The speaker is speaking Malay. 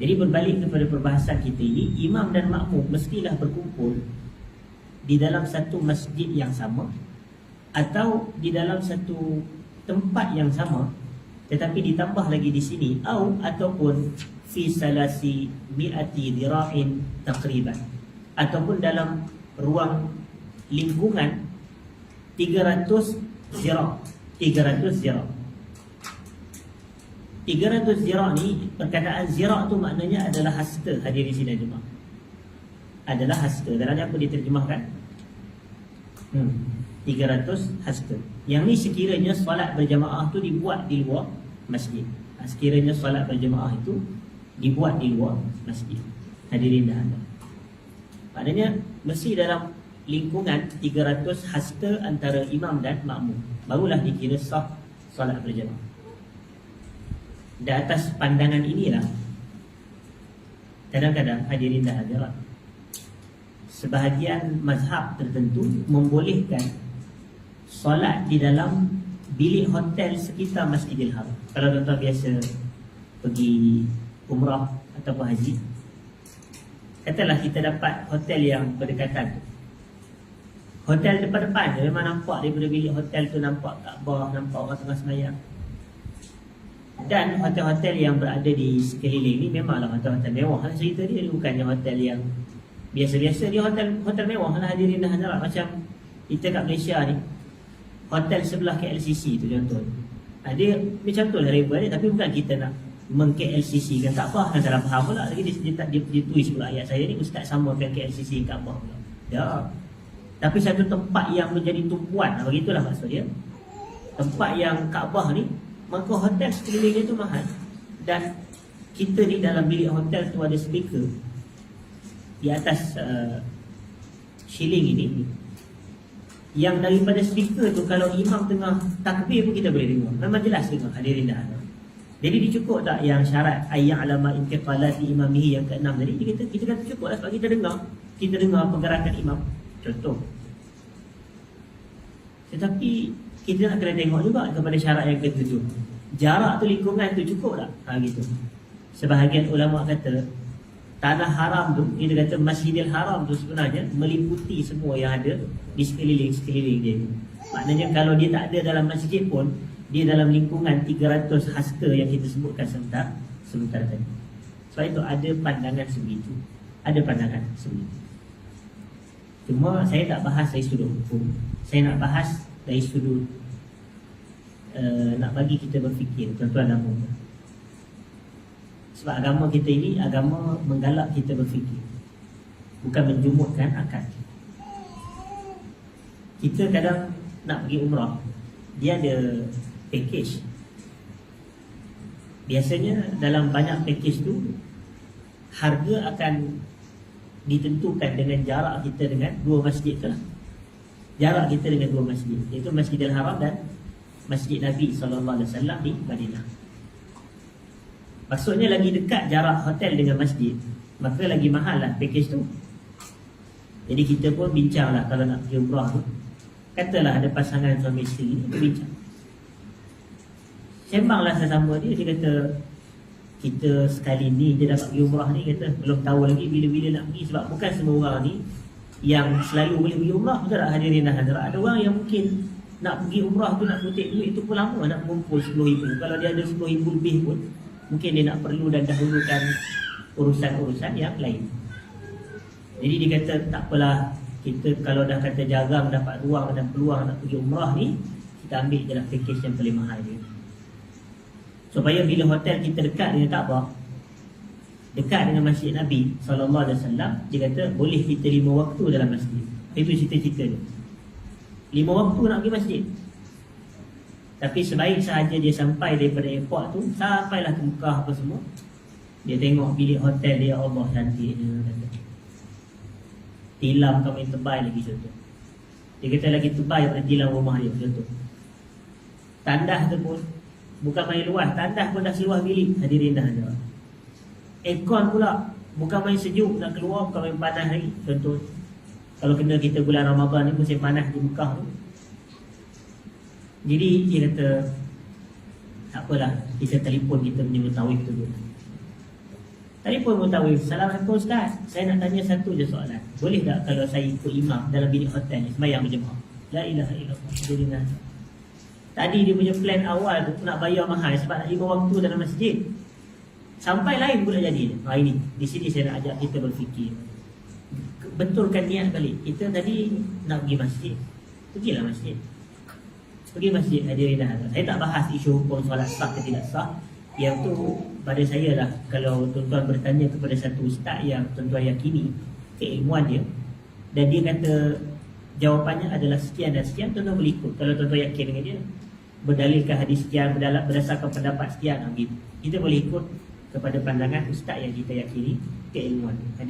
Jadi berbalik kepada perbahasan kita ini Imam dan makmum mestilah berkumpul Di dalam satu masjid yang sama Atau di dalam satu tempat yang sama Tetapi ditambah lagi di sini Au ataupun Fi salasi mi'ati dira'in takriban Ataupun dalam ruang lingkungan 300 zira' 300 zira' 300 zira' ni perkataan zira' tu maknanya adalah hasta hadirin sini jemaah. Adalah hasta. Dan ada apa diterjemahkan? Hmm. 300 hasta. Yang ni sekiranya solat berjamaah tu dibuat di luar masjid. Ha, sekiranya solat berjamaah itu dibuat di luar masjid. Hadirin dah ada. Maknanya mesti dalam lingkungan 300 hasta antara imam dan makmum. Barulah dikira sah solat berjamaah di atas pandangan inilah kadang-kadang hadirin dah hadirat sebahagian mazhab tertentu membolehkan solat di dalam bilik hotel sekitar Masjidil Haram. Kalau tuan-tuan biasa pergi umrah ataupun haji, katalah kita dapat hotel yang berdekatan tu. Hotel depan-depan memang nampak daripada bilik hotel tu nampak Kaabah, nampak orang tengah semayang. Dan hotel-hotel yang berada di sekeliling ni memanglah hotel-hotel mewah. Lah cerita dia bukannya hotel yang biasa-biasa. Dia hotel hotel mewah lah hadirin dan hadirat Macam kita kat Malaysia ni Hotel sebelah KLCC tu contoh. Ha, Dia macam tu lah ribu dia Tapi bukan kita nak meng-KLCC kan. Tak apa, kan salah faham pula. Lagi dia, dia, dia, dia, tulis pula. Ayat saya ni Ustaz samakan KLCC kat apa pula. Ya. Tapi satu tempat yang menjadi tumpuan ha, Begitulah maksud dia. Tempat yang Kaabah ni maka hotel sekeliling dia tu mahal. Dan kita ni dalam bilik hotel tu ada speaker di atas uh, shilling ini. Yang daripada speaker tu kalau imam tengah takbir pun kita boleh dengar. Memang jelas dengar hadirin dah. Jadi dicukup tak yang syarat ayat alama intiqalati imamihi yang keenam tadi? Kita kita kata cukup lah sebab kita dengar. Kita dengar pergerakan imam. Contoh. Tetapi kita nak kena tengok juga kepada syarat yang ketujuh. Jarak tu lingkungan tu cukup tak? Ha gitu. Sebahagian ulama kata tanah haram tu, kita kata Masjidil Haram tu sebenarnya meliputi semua yang ada di sekeliling-sekeliling dia. Maknanya kalau dia tak ada dalam masjid pun, dia dalam lingkungan 300 hasta yang kita sebutkan sebentar sebentar tadi. Sebab itu ada pandangan sebegitu. Ada pandangan sebegitu. Cuma saya tak bahas dari sudut hukum. Saya nak bahas dari sudut uh, nak bagi kita berfikir tuan-tuan dan puan. Sebab agama kita ini agama menggalak kita berfikir. Bukan menjumutkan akal kita. Kadang nak pergi umrah dia ada package. Biasanya dalam banyak package tu harga akan ditentukan dengan jarak kita dengan dua masjid tu lah jarak kita dengan dua masjid iaitu Masjidil Haram dan Masjid Nabi sallallahu alaihi wasallam di Madinah. Maksudnya lagi dekat jarak hotel dengan masjid, maka lagi mahal lah package tu. Jadi kita pun bincang lah kalau nak pergi umrah tu. Katalah ada pasangan suami isteri ni, bincang. Sembanglah sesama dia, dia kata kita sekali ni dia dapat pergi umrah ni kata belum tahu lagi bila-bila nak pergi sebab bukan semua orang ni yang selalu boleh pergi umrah betul tak hadirin dan hadirat. Ada orang yang mungkin nak pergi umrah tu nak kutip duit itu pun lama nak kumpul RM10,000 kalau dia ada RM10,000 lebih pun mungkin dia nak perlu dan dahulukan urusan-urusan yang lain. Jadi dia kata tak apalah kita kalau dah kata jarang dapat ruang dan peluang nak pergi umrah ni kita ambil je lah package yang paling mahal dia supaya bila hotel kita dekat dia tak apa dekat dengan masjid Nabi sallallahu alaihi wasallam dia kata boleh kita lima waktu dalam masjid. Itu cerita-cerita dia. Lima waktu nak pergi masjid. Tapi sebaik sahaja dia sampai daripada airport tu sampailah ke Mekah apa semua. Dia tengok bilik hotel dia Allah cantiknya kata. Tilam kau main tebal lagi contoh. Dia kata lagi tebal daripada tilam rumah dia contoh. Tandah tu pun bukan main luas, tandah pun dah seluas bilik. Hadirin dah ada. Aircon pula Bukan main sejuk nak keluar Bukan main panas lagi Contoh Kalau kena kita bulan Ramadan ni Musim panas di Mekah tu Jadi dia kata Tak apalah Kita telefon kita punya mutawif tu Telefon mutawif. Assalamualaikum Ustaz. Saya nak tanya satu je soalan. Boleh tak kalau saya ikut imam dalam bilik hotel ni semayang berjemaah? La ilaha illallah. Tadi dia punya plan awal tu nak bayar mahal sebab nak lima waktu dalam masjid. Sampai lain pula jadi. Ha ini. Di sini saya nak ajak kita berfikir. Betulkan niat balik. Kita tadi nak pergi masjid. Pergilah masjid. Pergi masjid hadirin dah. Saya tak bahas isu hukum solat sah ke tidak sah. Yang tu pada saya lah kalau tuan-tuan bertanya kepada satu ustaz yang tuan-tuan yakini keilmuan dia dan dia kata jawapannya adalah sekian dan sekian tuan-tuan boleh ikut kalau tuan-tuan yakin dengan dia berdalilkan hadis sekian berdasarkan pendapat sekian kita boleh ikut kepada pandangan ustaz yang kita yakini keilmuan. Hadir